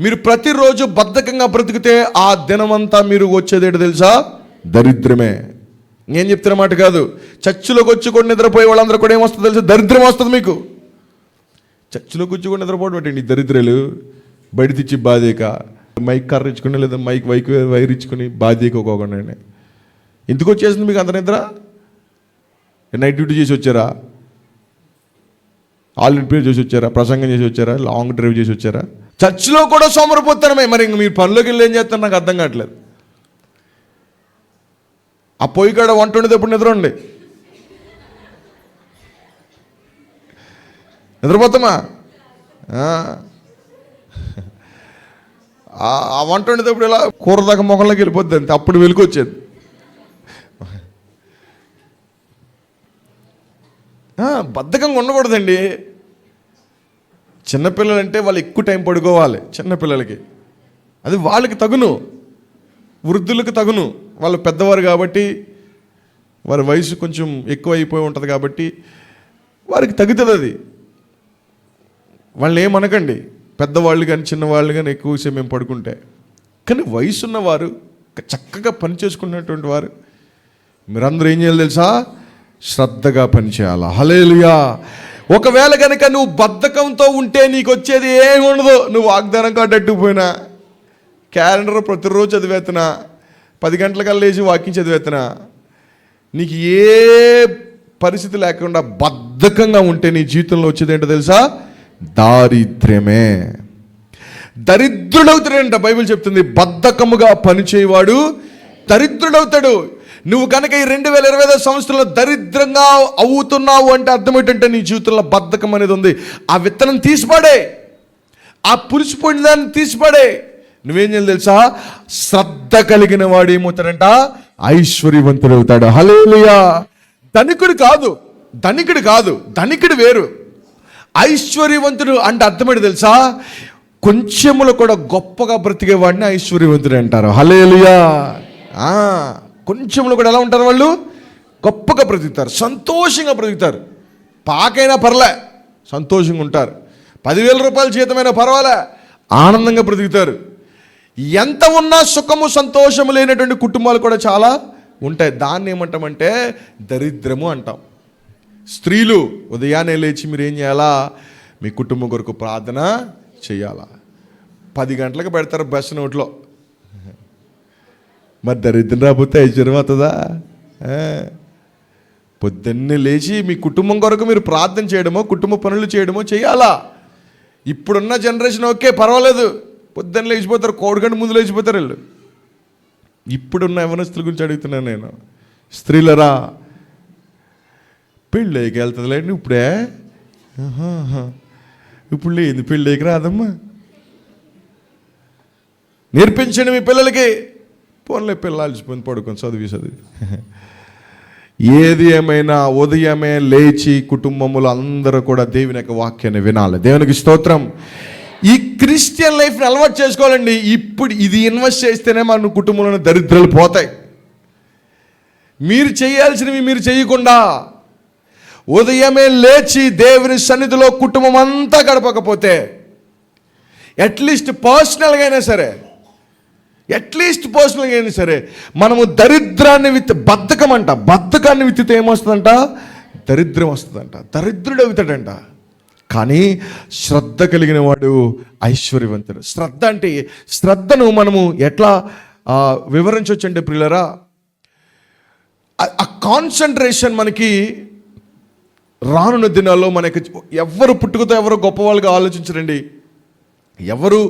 మీరు ప్రతిరోజు బద్ధకంగా బ్రతికితే ఆ దినమంతా మీరు వచ్చేదేటి తెలుసా? దరిద్రమే. నేను చెప్తున్న మాట కాదు. చర్చిలోకి వచ్చి కూడా నిద్రపోయే వాళ్ళందరూ కూడా ఏమొస్తుంది తెలుసా? దరిద్రం వస్తుంది మీకు. చర్చిలోకి వచ్చి కూడా నిద్రపోవడం ఏంటండి దరిద్రలు. బయట తెచ్చి బాధేక. మైక్ కర్ర ఇచ్చుకుని లేదా మైక్ వైక్ వైర్ ఇచ్చుకుని బాధేకోకుండా ఎందుకు వచ్చేసింది మీకు అంత నిద్ర? నైట్ డ్యూటీ చేసి వచ్చారా? ఆల్ ప్రిపేర్ చేసి వచ్చారా? ప్రసంగం చేసి వచ్చారా? లాంగ్ డ్రైవ్ చేసి వచ్చారా? చర్చిలో కూడా సోమరిపోతానమే. మరి ఇంక మీరు పనిలోకి వెళ్ళి ఏం చేస్తారు? నాకు అర్థం కావట్లేదు. ఆ పొయ్యి కాడ వంట ఉండేటప్పుడు నిద్ర ఉండి? నిద్రపోతామా? ఆ. వంట వండేటప్పుడు ఇలా కూర దాకా మొఖంలోకి వెళ్ళిపోద్ది అంతే. అప్పుడు వెలుకొచ్చేది బద్ధకంగా ఉండకూడదండి. చిన్నపిల్లలంటే వాళ్ళు ఎక్కువ టైం పడుకోవాలి చిన్నపిల్లలకి. అది వాళ్ళకి తగును. వృద్ధులకు తగును. వాళ్ళు పెద్దవారు కాబట్టి వారి వయసు కొంచెం ఎక్కువ అయిపోయి ఉంటుంది కాబట్టి వారికి తగ్గుతుంది అది. వాళ్ళని ఏమనకండి. పెద్దవాళ్ళు కానీ చిన్నవాళ్ళు కానీ ఎక్కువ మేము పడుకుంటే. కానీ వయసు ఉన్నవారు చక్కగా పని చేసుకున్నటువంటి వారు మీరందరూ ఏం చేయాలి తెలుసా? శ్రద్ధగా పనిచేయాలి. హలేలుయా ఒకవేళ కనుక నువ్వు బద్ధకంతో ఉంటే నీకు వచ్చేది ఏమి ఉండదు. నువ్వు వాగ్దానం కాటట్టు పోయినా. క్యాలెండర్ ప్రతిరోజు చదివేస్తున్నా పది గంటలకల్లా లేచి వాకింగ్ చదివేస్తున్నా నీకు ఏ పరిస్థితి లేకుండా బద్ధకంగా ఉంటే నీ జీవితంలో వచ్చేది ఏంటో తెలుసా? దారిద్ర్యమే. దరిద్రుడవుతాడంట బైబిల్ చెప్తుంది. బద్ధకముగా పనిచేయవాడు దరిద్రుడవుతాడు. నువ్వు కనుక ఈ రెండు వేల ఇరవై ఐదో సంవత్సరంలో దరిద్రంగా అవుతున్నావు అంటే అర్థం ఏంటంటే నీ జీవితంలో బద్ధకం అనేది ఉంది. ఆ విత్తనం తీసిపడే. ఆ పులిసిపోయిన దాన్ని తీసిపడే. నువ్వేం చేయాలి తెలుసా? శ్రద్ధ కలిగిన వాడు ఏమవుతాడంట? ఐశ్వర్యవంతుడు అవుతాడు. హలేలియా ధనికుడు కాదు. ధనికుడు కాదు. ధనికుడు వేరు. ఐశ్వర్యవంతుడు అంటే అర్థమేంటి తెలుసా? కొంచెములు కూడా గొప్పగా బ్రతికేవాడిని ఐశ్వర్యవంతుడు అంటారు. హలేలియా ఆ, కొంచెంలో కూడా ఎలా ఉంటారు వాళ్ళు? గొప్పగా బ్రతుకుతారు సంతోషంగా బ్రతుకుతారు. పాకైనా పర్లే సంతోషంగా ఉంటారు. పదివేల రూపాయల జీతమైనా పర్వాలే ఆనందంగా బ్రతుకుతారు. ఎంత ఉన్నా సుఖము సంతోషము లేనటువంటి కుటుంబాలు కూడా చాలా ఉంటాయి. దాన్ని ఏమంటామంటే దరిద్రము అంటాం. స్త్రీలు ఉదయాన్నే లేచి మీరు ఏం చేయాలా? మీ కుటుంబం కొరకు ప్రార్థన చేయాలా? పది గంటలకు పెడతారు బస్ నోట్లో. మరి దరిద్రం రాకపోతే ఐశ్వర్యం అవుతుందా? పొద్దున్నే లేచి మీ కుటుంబం కొరకు మీరు ప్రార్థన చేయడమో కుటుంబ పనులు చేయడమో చేయాలా? ఇప్పుడున్న జనరేషన్ ఓకే పర్వాలేదు. పొద్దున్న లేచిపోతారు కోడిగంట ముందు లేచిపోతారు వీళ్ళు. ఇప్పుడున్న యవనస్తుల గురించి అడుగుతున్నాను నేను. స్త్రీలరా పెళ్ళికి వెళ్తుందిలేండి ఇప్పుడే? ఇప్పుడు లేదు పెళ్ళికి రాదమ్మా. నేర్పించండి మీ పిల్లలకి. పోన్లే పిల్లాల్సిపోయింది పడుకొని చదివి చదివి ఏది ఏమైనా ఉదయమే లేచి కుటుంబములు అందరూ కూడా దేవుని యొక్క వాక్యాన్ని వినాలి. దేవునికి స్తోత్రం. ఈ క్రిస్టియన్ లైఫ్ని అలవాటు చేసుకోవాలండి. ఇప్పుడు ఇది ఇన్వెస్ట్ చేస్తేనే మన కుటుంబంలో దరిద్రలు పోతాయి. మీరు చేయాల్సినవి మీరు చేయకుండా ఉదయమే లేచి దేవుని సన్నిధిలో కుటుంబం అంతా గడపకపోతే అట్లీస్ట్ పర్సనల్గా అయినా సరే అట్లీస్ట్ పర్సనల్గా అయినా సరే మనము దరిద్రాన్ని విత్ బద్ధకం అంట బద్ధకాన్ని విత్తితే ఏమొస్తుందంట? దరిద్రం వస్తుందంట. దరిద్రుడు అవుతాడంట. కానీ శ్రద్ధ కలిగిన వాడు ఐశ్వర్యవంతుడు. శ్రద్ధ అంటే శ్రద్ధను మనము ఎట్లా వివరించవచ్చండి ప్రియులరా? ఆ- ఆ కాన్సన్ట్రేషన్ మనకి రానున్న దినాల్లో మనకి ఎవరు పుట్టుకతో ఎవరు గొప్పవాళ్ళుగా ఆలోచించరండి. ఎవరు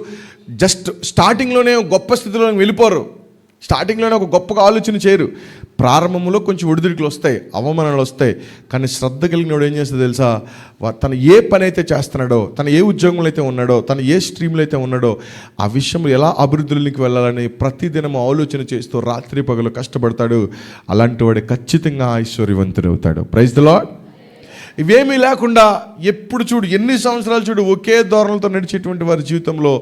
జస్ట్ స్టార్టింగ్లోనే గొప్ప స్థితిలో వెళ్ళిపోరు. స్టార్టింగ్లోనే ఒక గొప్పగా ఆలోచన చేయరు. ప్రారంభంలో కొంచెం ఒడిదుడుకులు వస్తాయి అవమానాలు వస్తాయి కానీ శ్రద్ధ కలిగినోడు ఏం చేస్తుంది తెలుసా? తను ఏ పని అయితే చేస్తున్నాడో తను ఏ ఉద్యోగంలో అయితే ఉన్నాడో తను ఏ స్ట్రీమ్లో అయితే ఉన్నాడో ఆ విషయంలో ఎలా అభివృద్ధిలోకి వెళ్ళాలని ప్రతిదినం ఆలోచన చేస్తూ రాత్రి పగలు కష్టపడతాడు. అలాంటి వాడు ఖచ్చితంగా ఐశ్వర్యవంతుడు అవుతాడు ప్రైజ్ ద లాడ్ ఇవేమీ లేకుండా ఎప్పుడు చూడు ఎన్ని సంవత్సరాలు చూడు ఒకే ధోరణలతో నడిచేటువంటి వారి జీవితంలో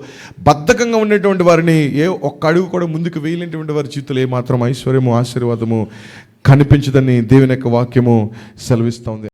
బద్ధకంగా ఉండేటువంటి వారిని ఏ ఒక్క అడుగు కూడా ముందుకు వేయలేటువంటి వారి జీవితంలో ఏమాత్రం ఐశ్వర్యము ఆశీర్వాదము కనిపించదని దేవుని యొక్క వాక్యము సెలవిస్తోంది